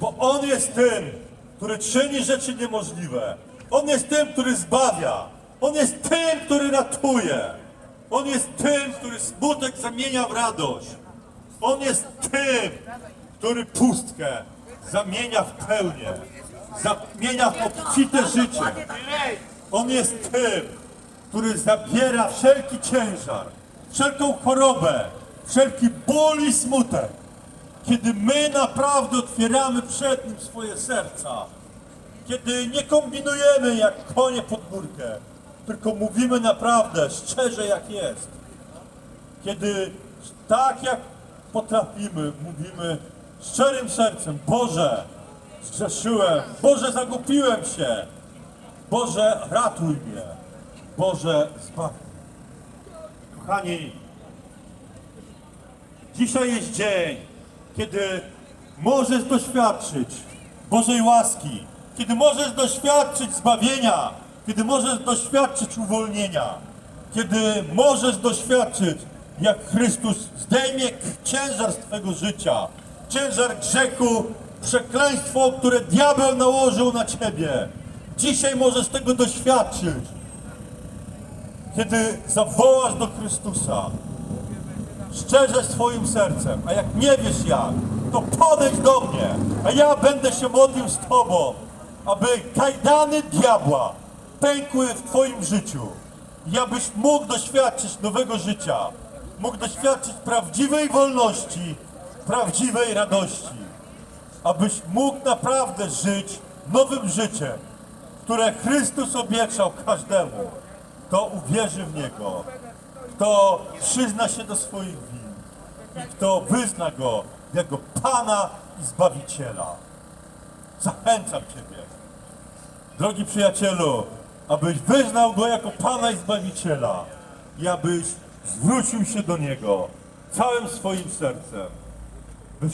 Bo On jest tym, który czyni rzeczy niemożliwe. On jest tym, który zbawia. On jest tym, który ratuje. On jest tym, który smutek zamienia w radość. On jest tym, który pustkę zamienia w pełnię. Zamienia w obfite życie. On jest tym, który zabiera wszelki ciężar, wszelką chorobę, wszelki ból i smutek. Kiedy my naprawdę otwieramy przed Nim swoje serca, kiedy nie kombinujemy jak konie pod górkę, tylko mówimy naprawdę szczerze jak jest. Kiedy tak jak potrafimy, mówimy szczerym sercem, Boże, zgrzeszyłem, Boże, zagupiłem się, Boże, ratuj mnie, Boże, zbaw mnie. Kochani, dzisiaj jest dzień, kiedy możesz doświadczyć Bożej łaski, kiedy możesz doświadczyć zbawienia, kiedy możesz doświadczyć uwolnienia, kiedy możesz doświadczyć, jak Chrystus zdejmie ciężar z Twojego życia, ciężar grzechu, przekleństwo, które diabeł nałożył na Ciebie. Dzisiaj możesz tego doświadczyć, kiedy zawołasz do Chrystusa, szczerze swoim sercem, a jak nie wiesz jak, to podejdź do mnie, a ja będę się modlił z Tobą, aby kajdany diabła pękły w Twoim życiu. I abyś mógł doświadczyć nowego życia, mógł doświadczyć prawdziwej wolności, prawdziwej radości, abyś mógł naprawdę żyć nowym życiem, które Chrystus obiecał każdemu, kto uwierzy w Niego, kto przyzna się do swoich win i kto wyzna Go jako Pana i Zbawiciela. Zachęcam Ciebie, drogi przyjacielu, abyś wyznał Go jako Pana i Zbawiciela i abyś zwrócił się do Niego całym swoim sercem, by